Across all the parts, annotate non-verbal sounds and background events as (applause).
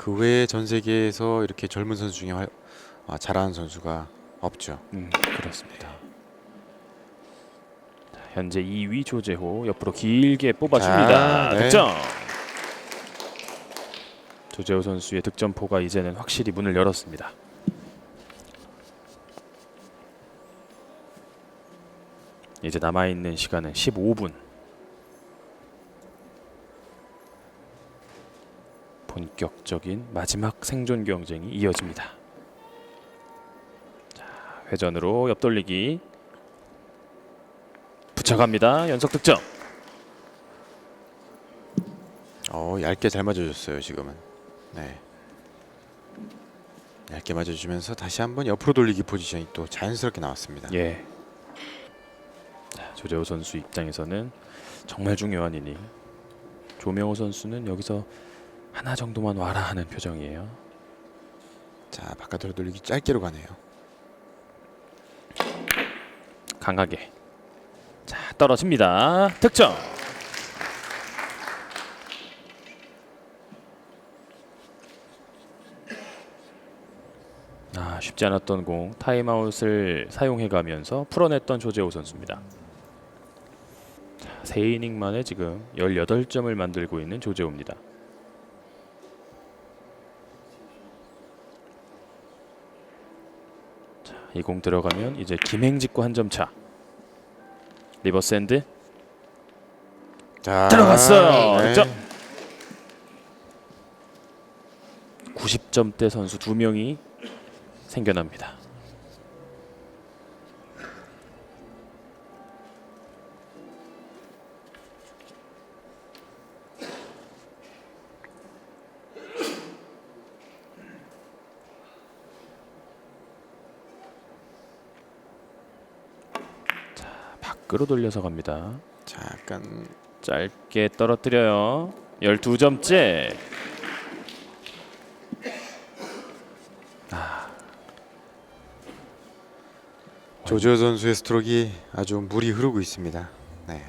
그 외에 전 세계에서 이렇게 젊은 선수 중에 활, 아, 잘하는 선수가 없죠. 음, 그렇습니다. 자, 현재 2위 조재호 옆으로 길게 뽑아줍니다. 자, 네. 득점. 조재호 선수의 득점포가 이제는 확실히 문을 열었습니다. 이제 남아 있는 시간은 15분. 본격적인 마지막 생존 경쟁이 이어집니다. 자, 회전으로 옆돌리기 붙여갑니다. 연속 득점. 어, 얇게 잘 맞아줬어요 지금은. 네. 얇게 맞아주면서 다시 한번 옆으로 돌리기 포지션이 또 자연스럽게 나왔습니다. 예. 자, 조재호 선수 입장에서는 정말 중요한 이닝. 조명호 선수는 여기서 하나 정도만 와라 하는 표정이에요. 자 바깥으로 돌리기 짧게로 가네요. 강하게. 자, 떨어집니다. 득점. 아, 쉽지 않았던 공 타임아웃을 사용해 가면서 풀어냈던 조재호 선수입니다. 자, 세 이닝 만에 지금 18점을 만들고 있는 조재호입니다. 이 공 들어가면 이제 김행직과 한 점 차. 리버스 핸드 자 들어갔어요. 네. 득점. 90점대 선수 두 명이 생겨납니다. 밖으로 돌려서 갑니다. 자 약간 짧게 떨어뜨려요. 12점째. 조지호 선수의 스트로크가 아주 물이 흐르고 있습니다. 네.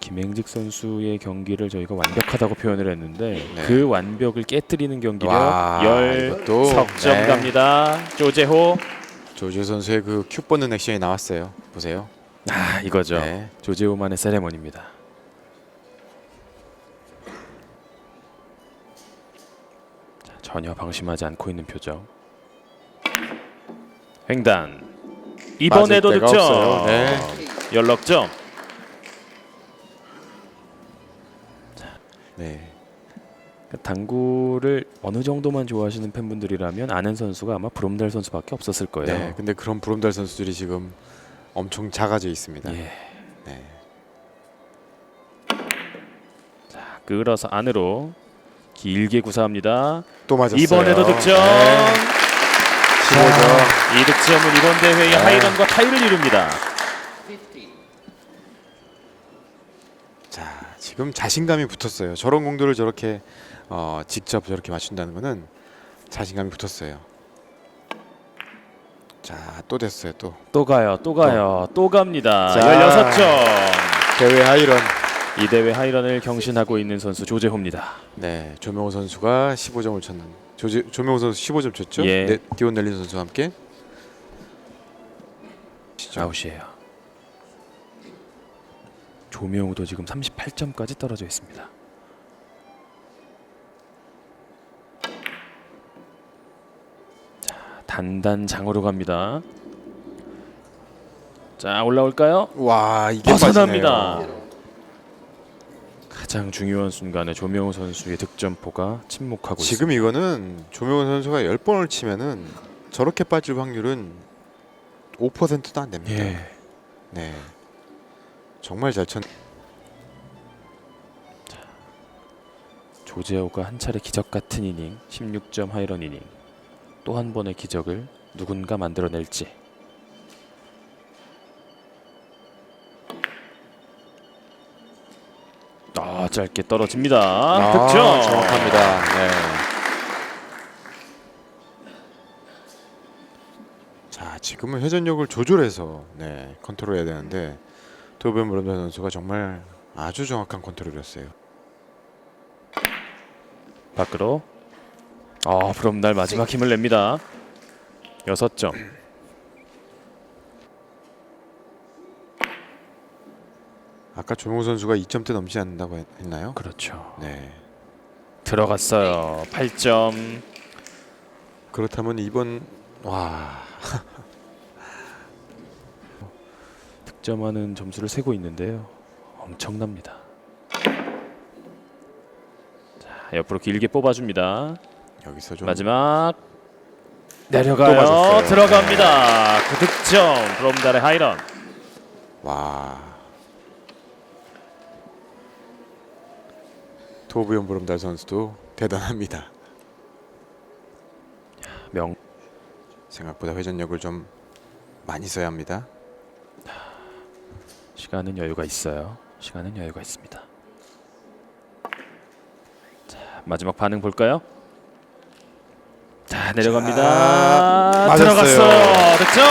김행직 선수의 경기를 저희가 완벽하다고 표현을 했는데 네. 그 완벽을 깨뜨리는 경기력 와, 열 이것도, 석점 네. 갑니다. 조재호. 조지호 선수의 그 큐 뻗는 액션이 나왔어요. 보세요. 아 이거죠. 네. 조재호만의 세레머니입니다. 자, 전혀 방심하지 않고 있는 표정. 횡단. 이번에도 맞을 데가 득점. 없어요. 네. 연락점. 당구를 어느 정도만 좋아하시는 팬분들이라면 아는 선수가 아마 브롬달 선수밖에 없었을 거예요. 네. 근데 그런 브롬달 선수들이 지금 엄청 작아져 있습니다. 예. 네. 자, 끌어서 안으로 길게 구사합니다. 또 맞았어요. 이번에도 득점. 네. 15점. 이 득점은 이번 대회의 네. 하이런과 타이를 이룹니다. 자, 지금 자신감이 붙었어요. 저런 공들을 저렇게 어, 직접 저렇게 맞춘다는 거는 자신감이 붙었어요. 자, 또 됐어요. 또 또 가요, 또 가요, 또 갑니다. 자. 16점. 대회 하이런. 이 대회 하이런을 경신하고 있는 선수 조재호입니다. 네, 조명호 선수가 15점을 쳤는. 조지, 조명호 선수 15점 쳤죠? 예. 네, 디온 넬린 선수와 함께. 시죠. 아웃이에요. 조명우도 지금 38점까지 떨어져 있습니다. 단단장으로 갑니다. 자, 올라올까요? 와, 이게 벗어납니다. 빠지네요. 가장 중요한 순간에 조명우 선수의 득점포가 침묵하고 지금 이거는 조명호 선수가 10번을 치면은 저렇게 빠질 확률은 5%도 안 됩니다. 있습니다. 예. 네. 정말 잘 쳤. 조재호가 한 차례 기적 같은 이닝, 16점 하이런 이닝. 또 한 번의 기적을 누군가 만들어낼지. 아, 짧게 떨어집니다. 아, 득점. 정확합니다. 네. 자, 지금은 회전력을 조절해서 네, 컨트롤해야 되는데 도벤 브런더 선수가 정말 아주 정확한 컨트롤이었어요. 밖으로. 아, 브롬달 마지막 힘을 냅니다. 여섯 점. 아까 조명호 선수가 2점대 넘지 않는다고 했- 했나요? 그렇죠. 네. 들어갔어요. 8점. 그렇다면 이번 와 (laughs) 득점하는 점수를 세고 있는데요. 엄청납니다. 자, 옆으로 길게 뽑아줍니다. 여기서 좀 마지막 또 내려가요. 맞았어요. 들어갑니다. 9득점. 브롬달의 하이런. 와 토브연 보름달 선수도 대단합니다. 명 생각보다 회전력을 좀 많이 써야 합니다. 시간은 여유가 있어요. 시간은 여유가 있습니다. 자, 마지막 반응 볼까요? 자, 내려갑니다. 자, 맞았어요. 들어갔어요. 득점.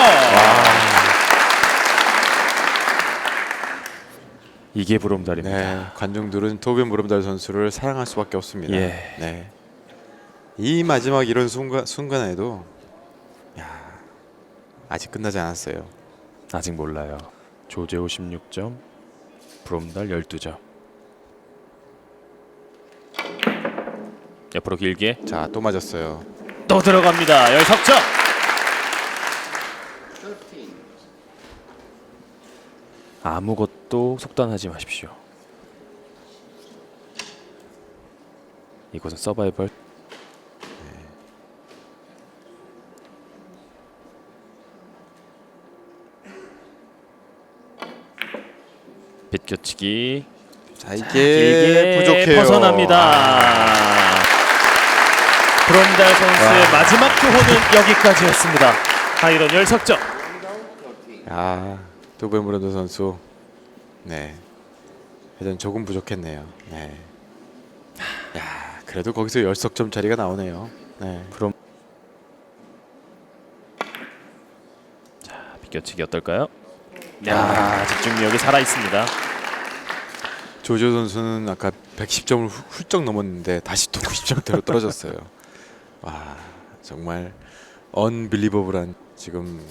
이게 브롬달입니다. 네, 관중들은 토브연 보름달 선수를 사랑할 수밖에 없습니다. 예. 네. 이 마지막 이런 순간 순간에도 야 아직 끝나지 않았어요. 아직 몰라요. 조재호 16점, 브롬달 12점. 옆으로 길게 자 또 맞았어요. 또 들어갑니다. 여기 석점. 아무것도 속단하지 마십시오. 이곳은 서바이벌. 빗겨치기 자 이게 부족해요. 벗어납니다. 브롬달 선수의 와. 마지막 교호는 여기까지였습니다. 하이런 10석점. 아 보름달 선수 네 회전 조금 부족했네요. 네. 야 그래도 거기서 열석점 짜리가 나오네요. 네. 브롬 자 비껴치기 어떨까요? 야 집중력이 살아 있습니다. 조조 선수는 아까 110점을 후, 훌쩍 넘었는데 다시 또 90점대로 떨어졌어요. 와 정말 언빌리버블한 지금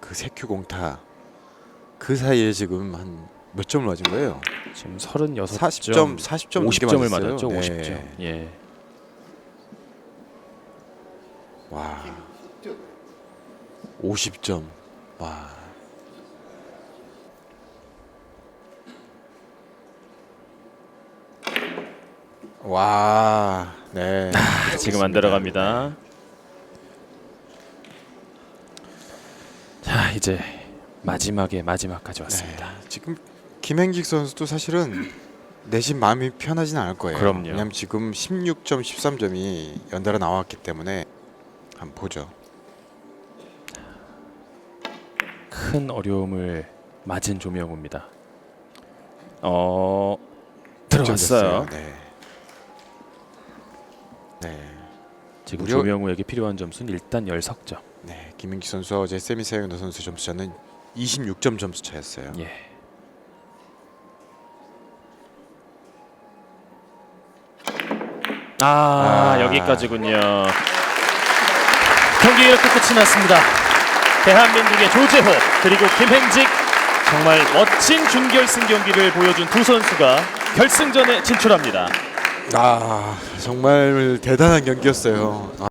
그 세큐 공타 그 사이에 지금 한 몇 점을 맞은 거예요? 지금 36점, 40점, 40점 넘게 50점을 맞았어요. 맞았죠. 네. 50점. 예. 와 50점. 와. 와, 네. 지금 안 들어갑니다. 자 이제 마지막에 마지막까지 왔습니다. 네, 지금 김행직 선수도 사실은 내심 마음이 편하진 않을 거예요. 그럼요. 왜냐면 지금 16점, 13점이 연달아 나왔기 때문에 한번 보죠. 큰 어려움을 맞은 조명우입니다. 어 들어갔어요. 네. 네. 지금 무려- 조명우에게 필요한 점수는 일단 10석점. 네. 김행직 선수와 어제 세미 사이언더 선수 점수 차는 26점 점수 차였어요. 예. 아, 아. 여기까지군요. 경기 이렇게 끝이 났습니다. 대한민국의 조재호 그리고 김행직 정말 멋진 준결승 경기를 보여준 두 선수가 결승전에 진출합니다. 아, 정말 대단한 경기였어요. 아,